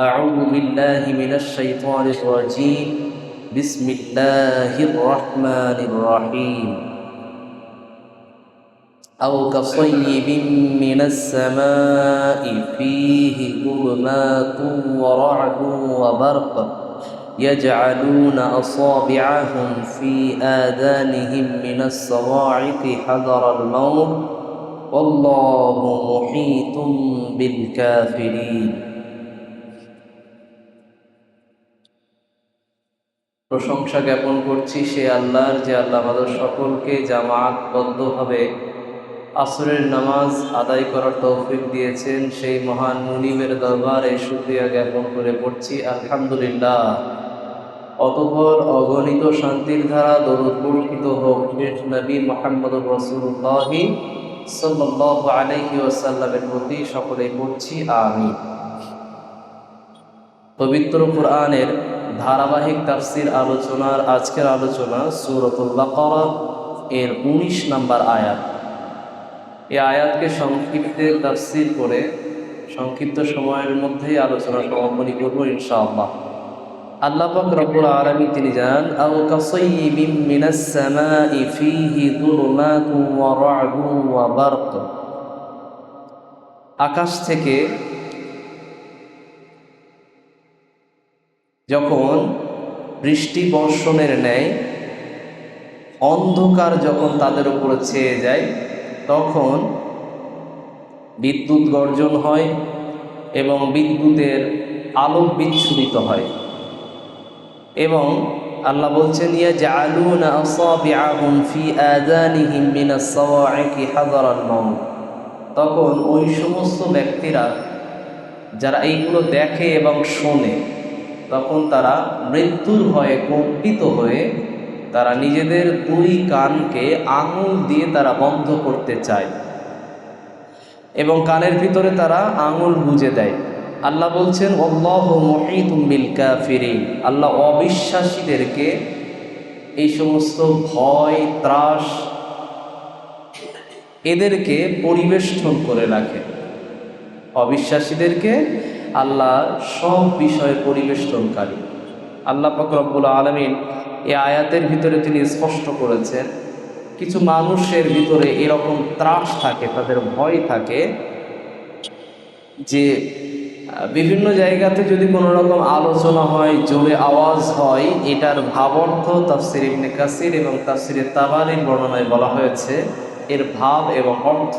أعوذ بالله من الشيطان الرجيم. بسم الله الرحمن الرحيم. أو كصيب من السماء فيه ظلمات ورعد وبرق يجعلون أصابعهم في آذانهم من الصواعق حذر الموت. والله محيط بالكافرين. প্রশংসা জ্ঞাপন করছি সে আল্লাহর, যে আল্লাহ আমাদের সকলকে জামাতবদ্ধভাবে আসরের নামাজ আদায় করার তৌফিক দিয়েছেন। সেই মহান মুনিমের দরবারে শুক্রিয়া জ্ঞাপন করে পড়ছি। আলহামদুলিল্লাহ। অতপর অগণিত শান্তির ধারা দরুদ হোক। শেষ নবী মোহাম্মদ রসুল্লাহি সাল্লাহ আলহি ওয়াসাল্লামের প্রতি সকলেই পড়ছি আমি পবিত্র কোরআনের ধারাবাহিক তাফসির আলোচনার আজকের আলোচনা সুরতুল বাকারা এর উনিশ নাম্বার আয়াত। এই আয়াতকে সংক্ষিপ্তে তাফসির করে সংক্ষিপ্ত সময়ের মধ্যেই আলোচনা সমাপনী করব ইনশাআল্লাহ। আল্লাহ পাক রব্বুল আলামিন তিনি জানান, আও কাসাইয়িবিন মিনাস সামাই ফীহি যুলুমাতুন ওয়া রা'দুন ওয়া বারক আকাশ থেকে যখন বৃষ্টি বর্ষণের ন্যায় অন্ধকার যখন তাদের উপরে ছেয়ে যায়, তখন বিদ্যুৎ গর্জন হয় এবং বিদ্যুতের আলোক বিচ্ছুরিত হয়। এবং আল্লাহ বলছেন, ইয়া ফি তখন ওই সমস্ত ব্যক্তিরা যারা এইগুলো দেখে এবং শোনে তখন তারা মৃত্যুর ভয়ে কম্পিত হয়ে তারা নিজেদের দুই কানকে আঙুল দিয়ে তারা বন্ধ করতে চায় এবং কানের ভিতরে তারা আঙুল গুজে দেয়। আল্লাহ বলছেন বিল কাফিরিন। আল্লাহ অবিশ্বাসীদেরকে এই সমস্ত ভয়, ত্রাস এদেরকে পরিবেষ্টন করে রাখে। অবিশ্বাসীদেরকে আল্লাহ সব বিষয়ে পরিবেষ্টনকারী। আল্লাহ ফকরবুল আলমিন এই আয়াতের ভিতরে তিনি স্পষ্ট করেছেন, কিছু মানুষের ভিতরে এরকম ত্রাস থাকে, তাদের ভয় থাকে যে, বিভিন্ন জায়গাতে যদি কোনো রকম আলোচনা হয়, জোরে আওয়াজ হয়, এটার ভাবার্থ তাফসির ইবনে কাসির এবং তাফসিরের তাবারির বর্ণনায় বলা হয়েছে, এর ভাব এবং অর্থ।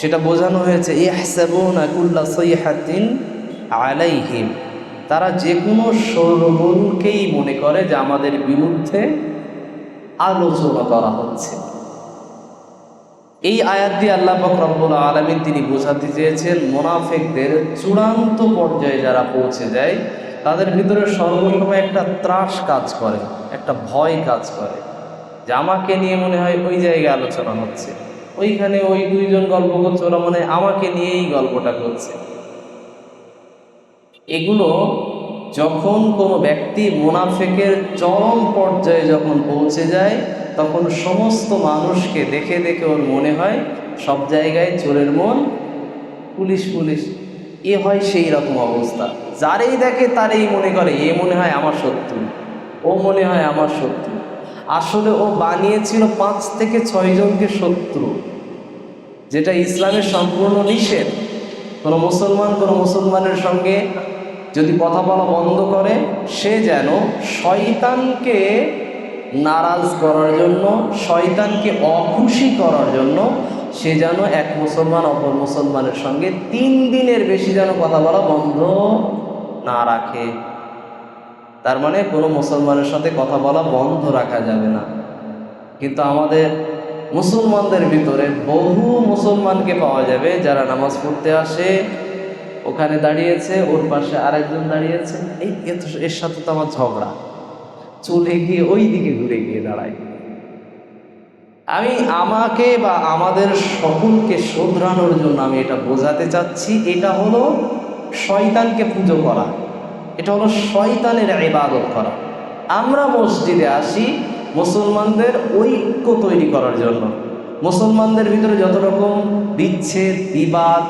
সেটা বোঝানো হয়েছে, ইহসাবুনা কুল্লা সৈহাতিন আলাইহিম। তারা যে কোনো সরবলকেই মনে করে যে আমাদের বিরুদ্ধে আলোচনা করা হচ্ছে। এই আয়াত দিয়ে আল্লাহ রব্বুল আলমিন তিনি বোঝাতে চেয়েছেন, মোনাফেকদের চূড়ান্ত পর্যায়ে যারা পৌঁছে যায়, তাদের ভিতরে সর্বসময় একটা ত্রাস কাজ করে, একটা ভয় কাজ করে। যে আমাকে নিয়ে মনে হয় ওই জায়গায় আলোচনা হচ্ছে, ওইখানে ওই দুইজন গল্প করছে ওরা মনে আমাকে নিয়েই গল্পটা করছে। এগুলো যখন কোনো ব্যক্তি মুনাফেকের চরম পর্যায়ে যখন পৌঁছে যায়, তখন সমস্ত মানুষকে দেখে দেখে ওর মনে হয় সব জায়গায় চোরের মন, পুলিশ পুলিশ। এ হয় সেই রকম অবস্থা। যারেই দেখে তারই মনে করে, এ মনে হয় আমার শত্রু। ও মনে হয় আমার শত্রু। আসলে ও বানিয়েছিল পাঁচ থেকে ছয় জনকে শত্রু। যেটা ইসলামের সম্পূর্ণ নিষেধ। কোনো মুসলমান কোনো মুসলমানের সঙ্গে যদি কথা বলা বন্ধ করে, সে যেন শয়তানকে নারাজ করার জন্য, শয়তানকে অখুশি করার জন্য, সে যেন এক মুসলমান অপর মুসলমানের সঙ্গে তিন দিনের বেশি যেন কথা বলা বন্ধ না রাখে। তার মানে কোনো মুসলমানের সাথে কথা বলা বন্ধ রাখা যাবে না। কিন্তু আমাদের মুসলমানদের ভিতরে বহু মুসলমানকে পাওয়া যাবে যারা নামাজ পড়তে আসে ওখানে দাঁড়িয়েছে, ওর পাশে আরেকজন দাঁড়িয়েছে। এই এ তো এর সাথে তো আমার ঝগড়া। চলে গিয়ে ওই দিকে ঘুরে গিয়ে দাঁড়ায়। আমি আমাকে বা আমাদের সকলকে শোধরানোর জন্য আমি এটা বোঝাতে চাচ্ছি, এটা হলো শয়তানকে পুজো করা। এটা হলো শয়তানের ইবাদত করা। আমরা মসজিদে আসি মুসলমানদের ঐক্য তৈরি করার জন্য। মুসলমানদের ভিতরে যত রকম বিচ্ছেদ, বিবাদ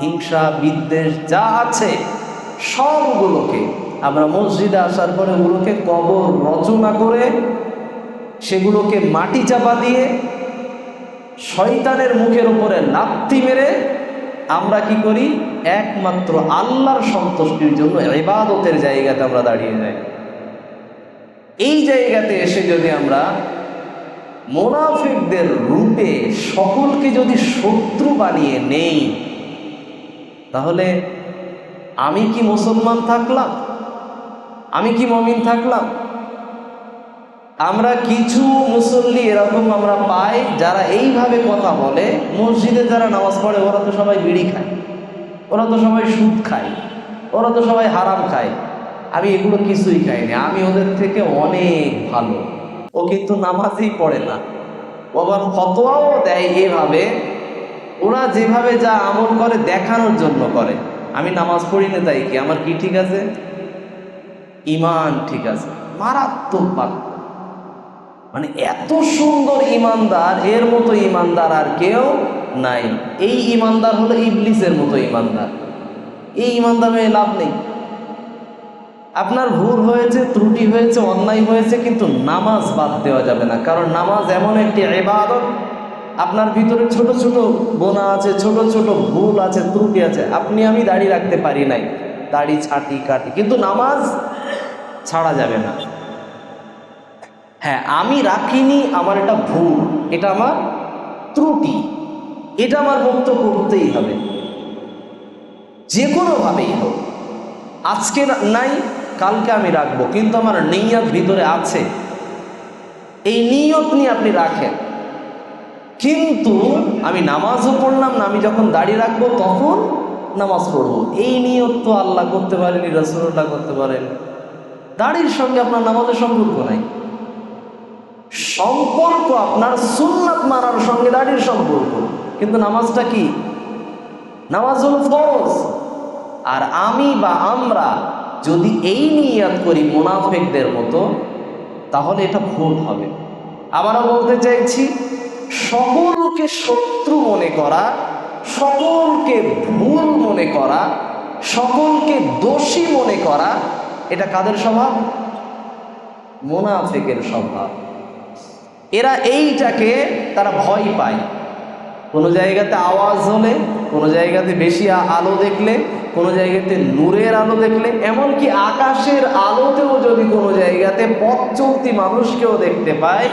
হিংসা, বিদ্বেষ যা আছে, সবগুলোকে আমরা মসজিদে আসার পরে ওগুলোকে কবর রচনা করে সেগুলোকে মাটি চাপা দিয়ে শয়তানের মুখের উপরে লাথি মেরে আমরা কি করি? একমাত্র আল্লাহর সন্তুষ্টির জন্য ইবাদতের জায়গাতে আমরা দাঁড়িয়ে যাই। এই জায়গাতে এসে যদি আমরা মোনাফিকদের রূপে সকলকে যদি শত্রু বানিয়ে নেই তাহলে আমি কি মুসলমান থাকলাম? আমি কি মমিন থাকলাম? আমরা কিছু মুসল্লি এরকম আমরা পাই যারা এইভাবে কথা বলে, মসজিদে যারা নামাজ পড়ে, ওরা তো সবাই বিড়ি খায়, ওরা তো সবাই সুদ খায়, ওরা তো সবাই হারাম খায়। আমি এগুলো কিছুই খাইনি, আমি ওদের থেকে অনেক ভালো। ও কিন্তু নামাজই পড়ে না। ও আবার ফতোয়াও দেয় এভাবে। ওরা যেভাবে যা আমল করে দেখানোর জন্য করে। আমি নামাজ পড়ি না, তাই কি? আমার কি ঠিক আছে? ইমান ঠিক আছে। মারাত্মক বাক্য। মানে এত সুন্দর ইমানদার এর মতো ইমানদার আর কেউ নাই। এই ইমানদার হলো ইবলিসের মতো ইমানদার এই ইমানদার হয়ে লাভ নেই। আপনার ভুল হয়েছে, ত্রুটি হয়েছে, অন্যায় হয়েছে, কিন্তু নামাজ বাদ দেওয়া যাবে না। কারণ নামাজ এমন একটি এবাদত আপনার ভিতরে ছোট ছোট গোনা আছে, ছোট ছোট ভুল আছে, ত্রুটি আছে। আপনি আমি দাড়ি রাখতে পারি নাই। দাড়ি ছাটি কাটি। কিন্তু নামাজ ছাড়া যাবে না। হ্যাঁ আমি রাখিনি, আমার এটা ভুল। এটা আমার ত্রুটি। এটা আমার মুক্ত করতেই হবে। যে কোনোভাবেই হোক। আজকে নাই, কালকে আমি রাখব। কিন্তু আমার নিয়ত ভিতরে আছে। এই নিয়ত নিয়ে আপনি রাখেন। কিন্তু আমি নামাজও পড়লাম না, আমি যখন দাড়ি রাখব তখন নামাজ পড়ব। এই নিয়ত তো আল্লাহ করতে পারেনি রসুল্লাহ করতে পারেন। দাড়ির সঙ্গে আপনার নামাজের সম্পর্ক নাই। সম্পর্ক আপনার সুন্নাত মারার সঙ্গে দাড়ির সম্পর্ক। কিন্তু নামাজটা কি? নামাজ হলো ফরজ। আর আমি বা আমরা যদি এই নিয়াত করি মুনাফেকদের মতো, তাহলে এটা ভুল হবে। আবারও বলতে চাইছি সকলকে শত্রু মনে করা, সকলকে ভুল মনে করা, সকলকে দোষী মনে করা, এটা কাদের স্বভাব? মোনাফেকের স্বভাব। এরা এইটাকে তারা ভয় পায়। কোনো জায়গাতে আওয়াজ হলে, কোনো জায়গাতে বেশি আলো দেখলে, কোনো জায়গাতে নূরের আলো দেখলে, এমনকি আকাশের আলোতেও যদি কোনো জায়গাতে পথ চলতি মানুষকেও দেখতে পায়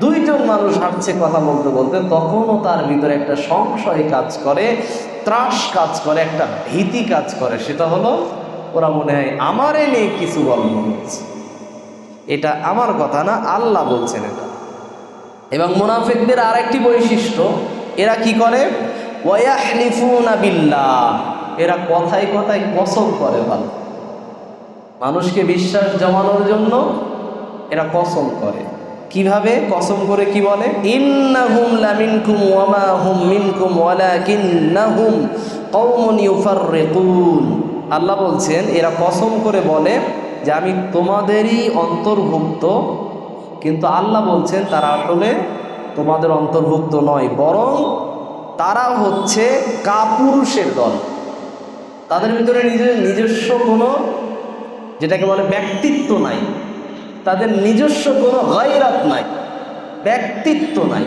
দুইজন মানুষ হাঁটছে কথা বলতে বলতে, তখনও তার ভিতরে একটা সংশয় কাজ করে, ত্রাস কাজ করে, একটা ভীতি কাজ করে। সেটা হলো, ওরা মনে হয়, আমারে নিয়ে কিছু গল্প হচ্ছে এটা আমার কথা না, আল্লাহ বলছেন এটা। এবং মুনাফিকদের আরেকটি বৈশিষ্ট্য, এরা কি করে? এরা কথায় কথায় কসম করে ভালো। মানুষকে বিশ্বাস জমানোর জন্য এরা কসম করে। কীভাবে? কসম করে কি বলে? হুম আল্লাহ বলছেন, এরা কসম করে বলে যে আমি তোমাদেরই অন্তর্ভুক্ত, কিন্তু আল্লাহ বলছেন তারা আসলে তোমাদের অন্তর্ভুক্ত নয়, বরং তারা হচ্ছে কাপুরুষের দল। তাদের ভিতরে নিজের নিজস্ব কোনো যেটাকে বলে ব্যক্তিত্ব নাই। তাদের নিজস্ব কোনো গায়রাত নাই, ব্যক্তিত্ব নাই।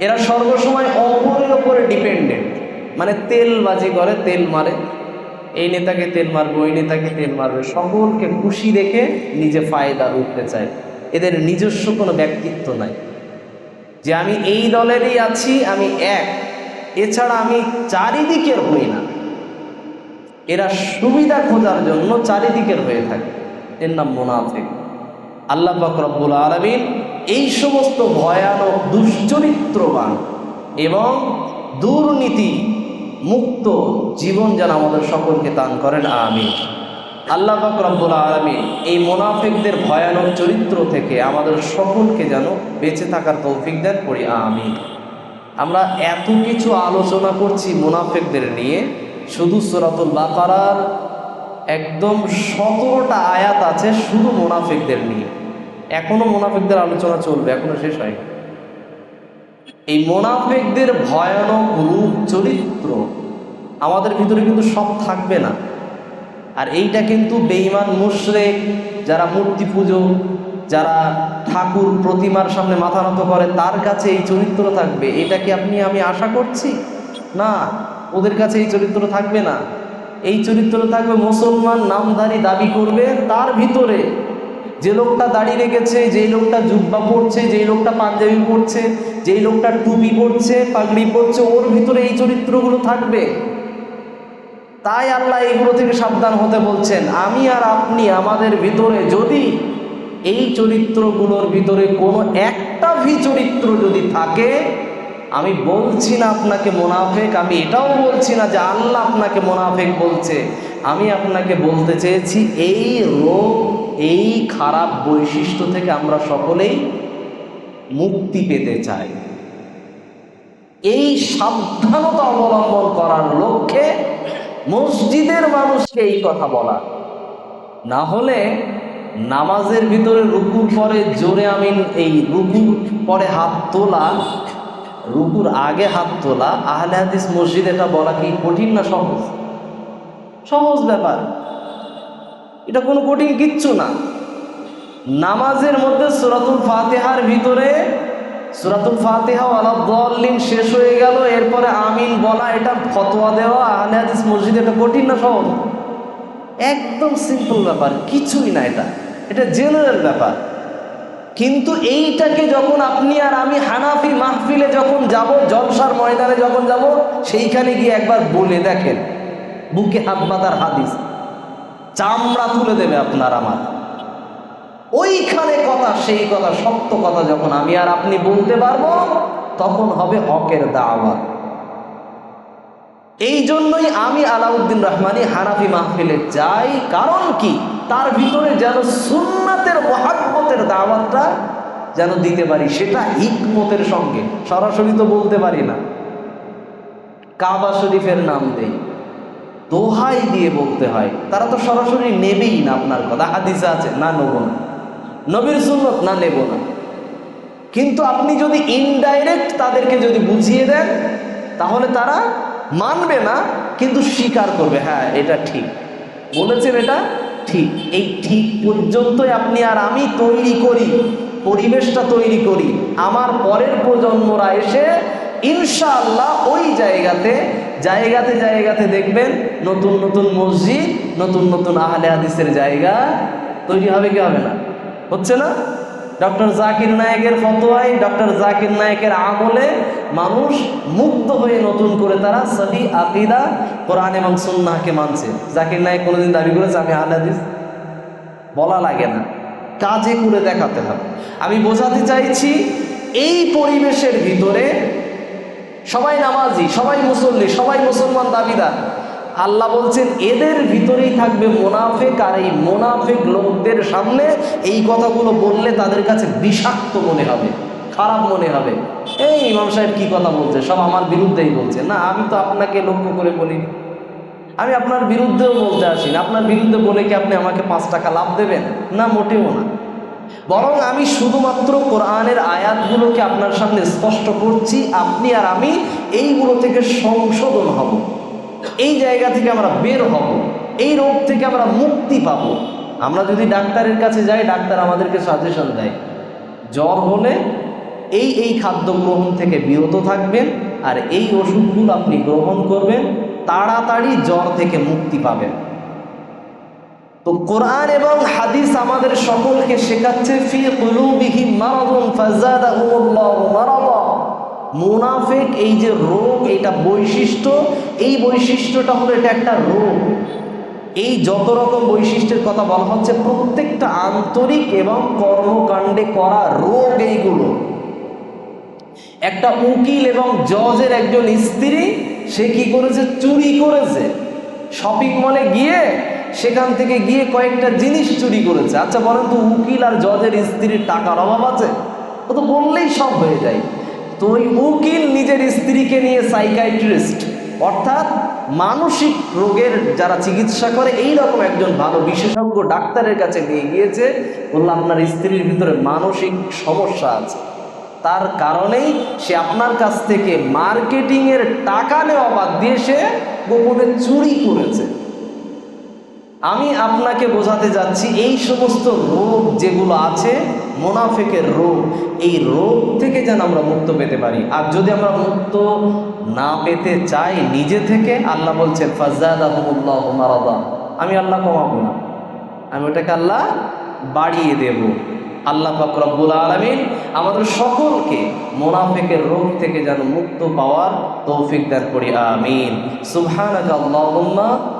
এরা সর্বসময় অপরের ওপরে ডিপেন্ডেন্ট মানে তেল বাজি করে, তেল মারে। এই নেতাকে তেল মারবে, ওই নেতাকে তেল মারবে। সকলকে খুশি রেখে নিজে ফায়দা উঠতে চায়। এদের নিজস্ব কোনো ব্যক্তিত্ব নাই। যে আমি এই দলেরই আছি, আমি এক। এছাড়া আমি চারিদিকের হই না। এরা সুবিধা খোঁজার জন্য চারিদিকের হয়ে থাকে। এর নাম মোনাফেক। আল্লাহ রব্বুল আলমিন এই সমস্ত ভয়ানক দুশ্চরিত্রবান এবং দুর্নীতি মুক্ত জীবন যেন আমাদের সকলকে দান করেন আমি আল্লাহ রব্বুল আলমিন এই মোনাফিকদের ভয়ানক চরিত্র থেকে আমাদের সকলকে যেন বেঁচে থাকার তৌফিক দেন করি আমি আমরা এত কিছু আলোচনা করছি মুনাফিকদের নিয়ে, শুধু সুরাতুল বাকারার একদম সতেরোটা আয়াত আছে শুধু মুনাফিকদের নিয়ে। এখনও মুনাফিকদের আলোচনা চলবে, এখনও শেষ হয়নি। এই মোনাফেকদের ভয়ানক রূপ চরিত্র আমাদের ভিতরে কিন্তু সব থাকবে না। আর এইটা কিন্তু বেঈমান মুশরেক, যারা মূর্তি পুজো, যারা ঠাকুর প্রতিমার সামনে মাথা নত করে, তার কাছে এই চরিত্র থাকবে। এটা কি আপনি, আমি আশা করছি? না, ওদের কাছে এই চরিত্র থাকবে না। এই চরিত্র থাকবে মুসলমান নামধারী দাবি করবে তার ভিতরে। যে লোকটা দাড়ি রেখেছে যেই লোকটা জুব্বা পড়ছে যেই লোকটা পাঞ্জাবি পড়ছে যেই লোকটা টুপি পড়ছে পাগড়ি পড়ছে ওর ভিতরে এই চরিত্রগুলো থাকবে। তাই আল্লাহ এইগুলো থেকে সাবধান হতে বলছেন, আমি আর আপনি আমাদের ভিতরে যদি এই চরিত্রগুলোর ভিতরে কোনো একটা ভি চরিত্র যদি থাকে, আমি বলছি না আপনাকে মোনাফেক, আমি এটাও বলছি না যে আল্লাহ আপনাকে মোনাফেক বলছে। আমি আপনাকে বলতে চেয়েছি, এই রোগ, এই খারাপ বৈশিষ্ট্য থেকে আমরা সকলেই মুক্তি পেতে চাই। এই সাবধানতা অবলম্বন করার লক্ষ্যে মসজিদের মানুষকে এই কথা বলা। না হলে নামাজের ভিতরে রুকুর পরে জোরে আমিন, এই রুকুর পরে হাত তোলা, রুকুর আগে হাত তোলা, আহলে হাদিস মসজিদ এটা বলা কি কঠিন না সহজ? সহজ ব্যাপার। এটা কোনো কঠিন কিচ্ছু না। নামাজের মধ্যে সুরাতুল ফাতেহার ভিতরে সুরাতুল ফাতেহা আলাদ্দিন শেষ হয়ে গেল, এরপরে আমিন বলা, এটা ফতোয়া দেওয়া, আহলে হাদিস মসজিদ এটা কঠিন না সহজ? একদম সিম্পল ব্যাপার, কিছুই না এটা। এটা জেনারেল ব্যাপার। কিন্তু এইটাকে যখন আপনি আর আমি হানাফি মাহফিলে যখন যাব, জলসার ময়দানে যখন যাব, সেইখানে গিয়ে একবার বলে দেখেন। বুকে হাত বাঁধার হাদিস। চামড়া তুলে দেবে আপনার আমার। ওইখানে কথা, সেই কথা, সত্য কথা যখন আমি আর আপনি বলতে পারব, তখন হবে হকের দাওয়া এই জন্যই আমি আলাউদ্দিন রহমানি হানাফি মাহফিলে যাই, কারণ কি? তার ভিতরে যেন সুন্নাতের মহাব্বতের দাওয়াতটা যেন দিতে পারি, সেটা হিকমতের সঙ্গে। সরাসরি তো বলতে পারি না। কাবা শরীফের নাম দেই। দোহাই দিয়ে বলতে হয়। তারা তো সরাসরি নেবেই না আপনার কথা। হাদিসে আছে, না নেব না। নবীর সুন্নত না নেব না। কিন্তু আপনি যদি ইনডাইরেক্ট তাদেরকে যদি বুঝিয়ে দেন, তাহলে তারা মানবে না, কিন্তু স্বীকার করবে হ্যাঁ এটা ঠিক। বলেছেন এটা ঠিক। এই ঠিক পর্যন্তই আপনি আর আমি তৈরি করি, পরিবেশটা তৈরি করি। আমার পরের প্রজন্মরা এসে ইনশাআল্লাহ ওই জায়গাতে জায়গাতে জায়গাতে দেখবেন নতুন নতুন মসজিদ, নতুন নতুন আহলে হাদিসের জায়গা তৈরি হবে কি হবে না? হচ্ছে না? ডক্টর জাকির নায়েকের ফতোয়ায়, ডক্টর জাকির নায়েকের আমলে মানুষ মুগ্ধ হয়ে নতুন করে তারা সহি আকিদা, কোরআন এবং সুন্নাহকে মানছে। জাকির নায়েক কোনোদিন দাবি করেছে, আমি আহলে হাদিস বলা লাগে না, কাজে করে দেখাতে হবে। আমি বোঝাতে চাইছি, এই পরিবেশের ভিতরে সবাই নামাজি, সবাই মুসল্লি, সবাই মুসলমান দাবিদার। আল্লাহ বলছেন, এদের ভিতরেই থাকবে মোনাফেক আর এই মোনাফেক লোকদের সামনে এই কথাগুলো বললে তাদের কাছে বিষাক্ত মনে হবে, খারাপ মনে হবে। এই ইমাম সাহেব কি কথা বলছে? সব আমার বিরুদ্ধেই বলছে। না, আমি তো আপনাকে লক্ষ্য করে বলিনি। আমি আপনার বিরুদ্ধেও বলতে আসিনি। আপনার বিরুদ্ধে বলে কি আপনি আমাকে পাঁচ টাকা লাভ দেবেন? না, মোটেও না। বরং আমি শুধুমাত্র কোরআনের আয়াতগুলোকে আপনার সামনে স্পষ্ট করছি, আপনি আর আমি এইগুলো থেকে সংশোধন হব। এই জায়গা থেকে আমরা বের হব, এই রোগ থেকে আমরা মুক্তি পাব। আমরা যদি ডাক্তারের কাছে যাই, ডাক্তার আমাদেরকে সাজেশন দেয়, জ্বর হলে এই এই খাদ্য গ্রহণ থেকে বিরত থাকবেন আর এই ওষুধগুলো আপনি গ্রহণ করবেন, তাড়াতাড়ি জ্বর থেকে মুক্তি পাবেন। তো কোরআন এবং হাদিস আমাদের সকলকে শেখাচ্ছে, ফি কুলুবিহি এই যে রোগ, এটা বৈশিষ্ট্য, এই বৈশিষ্ট্যটা হলো এটা একটা রোগ। এই যত রকম বৈশিষ্ট্যের কথা বলা হচ্ছে, প্রত্যেকটা আন্তরিক এবং কর্মকাণ্ডে করা রোগ এইগুলো। একটা উকিল এবং জজের একজন স্ত্রী, সে কি করেছে? চুরি করেছে। শপিং মলে গিয়ে সেখান থেকে গিয়ে কয়েকটা জিনিস চুরি করেছে। আচ্ছা বলেন তো উকিল আর জজের স্ত্রীর টাকার অভাব আছে? ও তো বললেই সব হয়ে যায়। তো ওই উকিল নিজের স্ত্রীকে নিয়ে সাইকাইট্রিস্ট অর্থাৎ মানসিক রোগের যারা চিকিৎসা করে এই রকম একজন ভালো বিশেষজ্ঞ ডাক্তারের কাছে নিয়ে গিয়েছে। বলল, আপনার স্ত্রীর ভিতরে মানসিক সমস্যা আছে। তার কারণেই সে আপনার কাছ থেকে মার্কেটিংয়ের টাকা নেওয়া বাদ দিয়ে সে গোপনে চুরি করেছে। আমি আপনাকে বোঝাতে যাচ্ছি, এই সমস্ত রোগ যেগুলো আছে, মোনাফেকের রোগ, এই রোগ থেকে যেন আমরা মুক্ত পেতে পারি। আর যদি আমরা মুক্ত না পেতে চাই নিজে থেকে, আল্লাহ বলছেন ফাজাদ আহমুল্লাহ মারাদা। আমি আল্লাহ কমাবো না। আমি ওটাকে আল্লাহ বাড়িয়ে দেব। আল্লাহ রব্বুল আলমিন আমাদের সকলকে মোনাফেকের রোগ থেকে যেন মুক্ত পাওয়ার তৌফিক দান করি, আমিন। আল্লাহুম্মা